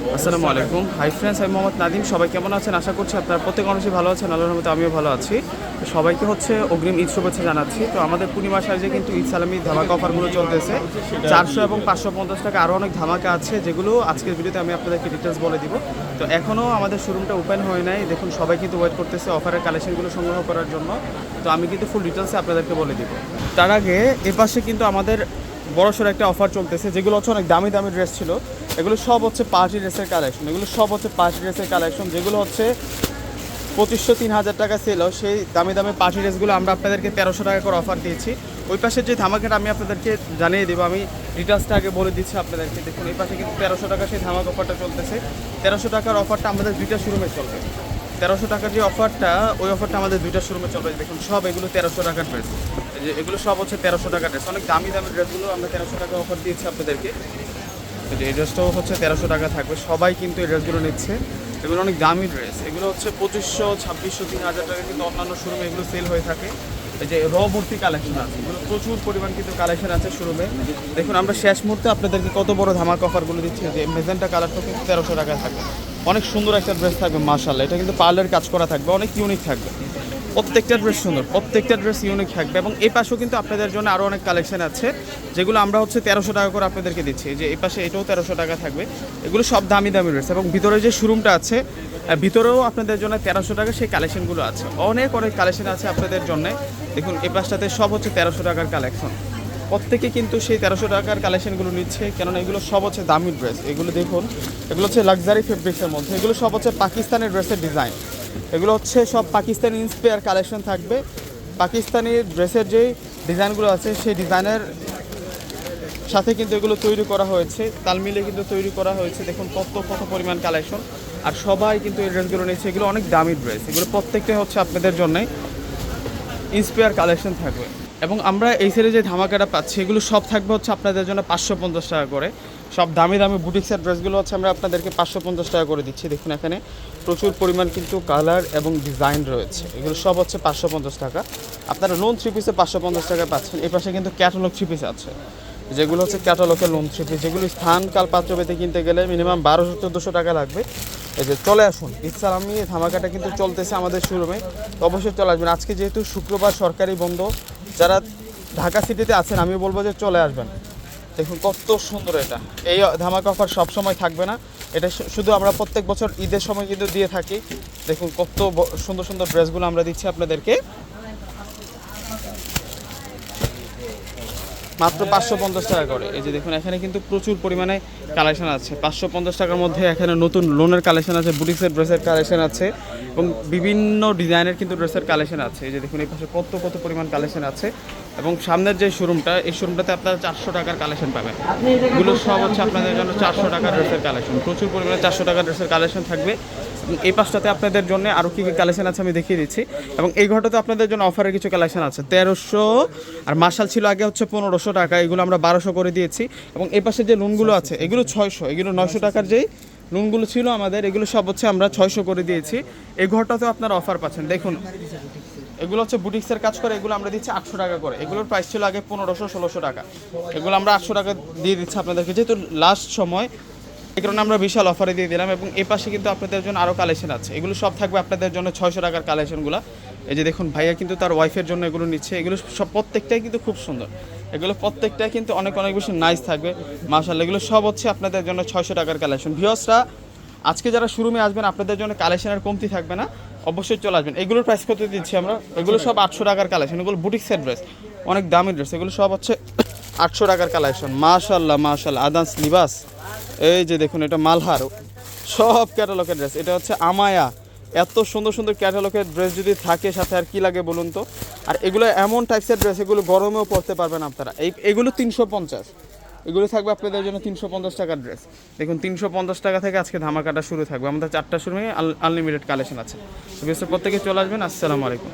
আসসালামু আলাইকুম। Hi friends আমি মোহাম্মদ নাদিম সবাই কেমন আছেন? আশা করছি আপনারা প্রত্যেক মানুষই ভালো আছেন। আল্লাহর মতো আমিও ভালো আছি। সবাইকে হচ্ছে অগ্রিম ঈদ শুভেচ্ছা জানাচ্ছি। তো আমাদের পূর্ণিমা সাইজে কিন্তু ঈদ সালামি ধামাকা অফারগুলো চলতেছে। চারশো এবং পাঁচশো পঞ্চাশ টাকা আরও অনেক ধামাকা আছে, যেগুলো আজকের ভিডিওতে আমি আপনাদেরকে ডিটেলস বলে দিব। তো এখনও আমাদের শোরুমটা ওপেন হয় নাই। দেখুন, সবাই কিন্তু ওয়েট করতেছে অফারের কালেকশনগুলো সংগ্রহ করার জন্য। তো আমি কিন্তু ফুল ডিটেলসে আপনাদেরকে বলে দিব। তার আগে এপাশে কিন্তু আমাদের বড়সড় একটা অফার চলতেছে, যেগুলো হচ্ছে অনেক দামি দামি ড্রেস ছিল। এগুলো সব হচ্ছে পার্টি ড্রেসের কালেকশন। এগুলো সব হচ্ছে পার্টি ড্রেসের কালেকশন, যেগুলো হচ্ছে পঁচিশশো তিন হাজার টাকা ছিল সেই দামি দামি পার্টি ড্রেসগুলো আমরা আপনাদেরকে তেরোশো টাকা করে অফার দিয়েছি। ওই পাশের যে ধামাকাটা আমি আপনাদেরকে জানিয়ে দেবো, আমি ডিটেলসটা আগে বলে দিচ্ছি আপনাদেরকে। দেখুন, এই পাশে কিন্তু তেরোশো টাকা সেই ধামাক অফারটা চলতেছে। তেরোশো টাকার অফারটা আমাদের দুইটা শোরুমে চলবে। তেরোশো টাকার যে অফারটা ওই অফারটা আমাদের দুইটা শোরুমে চলবে। দেখুন, সব এগুলো তেরোশো টাকার ড্রেস এগুলো সব হচ্ছে তেরোশো টাকার ড্রেস অনেক দামি দামি ড্রেসগুলো আমরা তেরোশো টাকা অফার দিয়েছি আপনাদেরকে। এই ড্রেসটাও হচ্ছে তেরোশো টাকা থাকবে। সবাই কিন্তু এই ড্রেসগুলো নিচ্ছে। এগুলো অনেক দামি ড্রেস এগুলো হচ্ছে পঁচিশশো, ছাব্বিশশো, তিন হাজার টাকা কিন্তু অন্যান্য শোরুমে এগুলো সেল হয়ে থাকে। এই যে র কালেকশন আছে, এগুলো প্রচুর পরিমাণ কিন্তু কালেকশন আছে শোরুমে দেখুন, আমরা শেষ মুহূর্তে আপনাদেরকে কত বড় ধামাক অফারগুলো দিচ্ছি। যে মেজেন্টা কালারটা কিন্তু তেরোশো টাকা থাকবে। অনেক সুন্দর একটা ড্রেস থাকবে মাশাল্লাহ এটা কিন্তু পার্লার কাজ করা থাকবে, অনেক ইউনিক থাকবে। প্রত্যেকটা ড্রেস সুন্দর, প্রত্যেকটা ড্রেস ইউনিক থাকবে এবং এই পাশেও কিন্তু আপনাদের জন্য আরও অনেক কালেকশন আছে, যেগুলো আমরা হচ্ছে তেরোশো টাকা করে আপনাদেরকে দিচ্ছি। যে এই পাশে এটাও তেরোশো টাকা থাকবে। এগুলো সব দামি দামি ড্রেস এবং ভিতরে যে শোরুমটা আছে ভিতরেও আপনাদের জন্য তেরোশো টাকা সেই কালেকশনগুলো আছে। অনেক অনেক কালেকশন আছে আপনাদের জন্য। দেখুন, এই পাশটাতে সব হচ্ছে তেরোশো টাকার কালেকশন প্রত্যেকে কিন্তু সেই তেরোশো টাকার কালেকশনগুলো নিচ্ছে, কেননা এগুলো সব হচ্ছে দামি ড্রেস এগুলো দেখুন, এগুলো হচ্ছে লাক্সারি ফেব্রিক্সের মধ্যে। এগুলো সব হচ্ছে পাকিস্তানের ড্রেসের ডিজাইন এগুলো হচ্ছে সব পাকিস্তানি ইন্সপায়ার কালেকশন থাকবে। পাকিস্তানি ড্রেসের যে ডিজাইনগুলো আছে, সেই ডিজাইনের সাথে কিন্তু এগুলো তৈরি করা হয়েছে। তাল মিলে কিন্তু তৈরি করা হয়েছে। দেখুন কত কত পরিমাণ কালেকশন আর সবাই কিন্তু এই ড্রেসগুলো নিয়েছে। এগুলো অনেক দামি ড্রেস এগুলো প্রত্যেকটাই হচ্ছে আপনাদের জন্যই ইন্সপায়ার কালেকশন থাকবে। এবং আমরা এই সাইডে যে ধামাকাটা পাচ্ছি, এগুলো সব থাকবে হচ্ছে আপনাদের জন্য পাঁচশো পঞ্চাশ টাকা করে। সব দামি দামি বুটিক্সের ড্রেসগুলো হচ্ছে আমরা আপনাদেরকে পাঁচশো পঞ্চাশ টাকা করে দিচ্ছি। দেখুন এখানে প্রচুর পরিমাণ কিন্তু কালার এবং ডিজাইন রয়েছে। এগুলো সব হচ্ছে পাঁচশো পঞ্চাশ টাকা। আপনারা লোন থ্রি পিসে পাঁচশো পঞ্চাশ টাকা পাচ্ছেন। এই পাশে কিন্তু ক্যাটালগ থ্রি পিস আছে। যেগুলো হচ্ছে ক্যাটালগের লোন থ্রি পিস যেগুলো স্থান কাল পাত্র পেতে কিনতে গেলে মিনিমাম বারোশো, চোদ্দোশো টাকা লাগবে। এই যে চলে আসুন। ইসলামী ধামাকাটা কিন্তু চলতেছে আমাদের শোরুমে তো অবশ্যই চলে আসবেন। আজকে যেহেতু শুক্রবার সরকারি বন্ধ, যারা ঢাকা সিটিতে আছেন আমি বলব যে চলে আসবেন। দেখুন, কত সুন্দর এটা। এই ধামাকা অফার সবসময় থাকবে না। এটা শুধু আমরা প্রত্যেক বছর ঈদের সময় কিন্তু দিয়ে থাকি। দেখুন, কত সুন্দর সুন্দর ড্রেসগুলো আমরা দিচ্ছি আপনাদেরকে। মাত্র পাঁচশো পঞ্চাশ টাকা করে। এই যে দেখুন, এখানে কিন্তু প্রচুর পরিমাণে কালেকশন আছে। পাঁচশো পঞ্চাশ টাকার মধ্যে এখানে নতুন লোনের কালেকশন আছে বুটিক্সের ড্রেসের কালেকশন আছে এবং বিভিন্ন ডিজাইনের কিন্তু ড্রেসের কালেকশন আছে। এই যে দেখুন, এই পাশে কত কত পরিমাণ কালেকশন আছে এবং সামনের যে শোরুমটা এই শোরুমটাতে আপনারা চারশো টাকার কালেকশন পাবেন। এগুলো সব হচ্ছে আপনাদের জন্য চারশো টাকার ড্রেসের কালেকশন প্রচুর পরিমাণে চারশো টাকার ড্রেসের কালেকশন থাকবে। এই পাশটাতে আপনাদের জন্য আরও কী কী কালেকশন আছে আমি দেখিয়ে দিচ্ছি। এবং এই ঘরটাতে আপনাদের জন্য অফারের কিছু কালেকশন আছে। তেরোশো, আর মার্শাল ছিল আগে হচ্ছে পনেরোশো টাকা, এগুলো আমরা বারোশো করে দিয়েছি। এবং এই পাশে যে লোনগুলো আছে, এগুলো ছয়শো, এগুলো নয়শো টাকার যেই লোনগুলো ছিল আমাদের, এগুলো সব হচ্ছে আমরা ছয়শো করে দিয়েছি। এই ঘরটাতেও আপনারা অফার পাচ্ছেন। দেখুন, এগুলো হচ্ছে বুটিক্সের কাজ করে, এগুলো আমরা দিচ্ছি আটশো টাকা করে। এগুলোর প্রাইস ছিল আগে পনেরোশো, ষোলোশো টাকা। এগুলো আমরা আটশো টাকা দিয়ে দিচ্ছি আপনাদেরকে। যেহেতু লাস্ট সময় এই কারণে আমরা বিশাল অফারে দিয়ে দিলাম এবং এ পাশে কিন্তু আপনাদের জন্য আরও কালেকশন আছে। এগুলো সব থাকবে আপনাদের জন্য ছয়শো টাকার কালেকশনগুলো এই যে দেখুন, ভাইয়া কিন্তু তার ওয়াইফের জন্য এগুলো নিচ্ছে। এগুলো সব প্রত্যেকটাই কিন্তু খুব সুন্দর। এগুলো প্রত্যেকটাই কিন্তু অনেক অনেক বেশি নাইস থাকবে। মার্শাল্লাহ এগুলো সব হচ্ছে আপনাদের জন্য ছয়শো টাকার কালেকশন ভিওসরা আজকে যারা শোরুমে আসবেন, আপনাদের জন্য কালেকশনের কমতি থাকবে না। অবশ্যই চলে আসবেন। এগুলোর প্রাইস কত দিচ্ছি আমরা? এগুলো সব আটশো টাকার কালেকশন এগুলো বুটিক্সের ড্রেস অনেক দামি ড্রেস এগুলো সব হচ্ছে আটশো টাকার কালেকশন মাশাল্লাহ মাশাল্লাহ আদান্স লিবাস। এই যে দেখুন, এটা মালহার। সব ক্যাটালগের ড্রেস এটা হচ্ছে আমায়া। এত সুন্দর সুন্দর ক্যাটালগের ড্রেস যদি থাকে সাথে আর কি লাগে বলুন তো? আর এগুলো এমন টাইপসের ড্রেস এগুলো গরমেও পরতে পারবেন আপনারা। এই, এগুলো তিনশো পঞ্চাশ। এগুলো থাকবে আপনাদের জন্য তিনশো পঞ্চাশ টাকার ড্রেস দেখুন, তিনশো পঞ্চাশ টাকা থেকে আজকে ধামাকাটা শুরু থাকবে। আমাদের চারটা শুরু আনলিমিটেড কালেকশন আছে। প্রত্যেকে চলে আসবেন। আসসালামু আলাইকুম।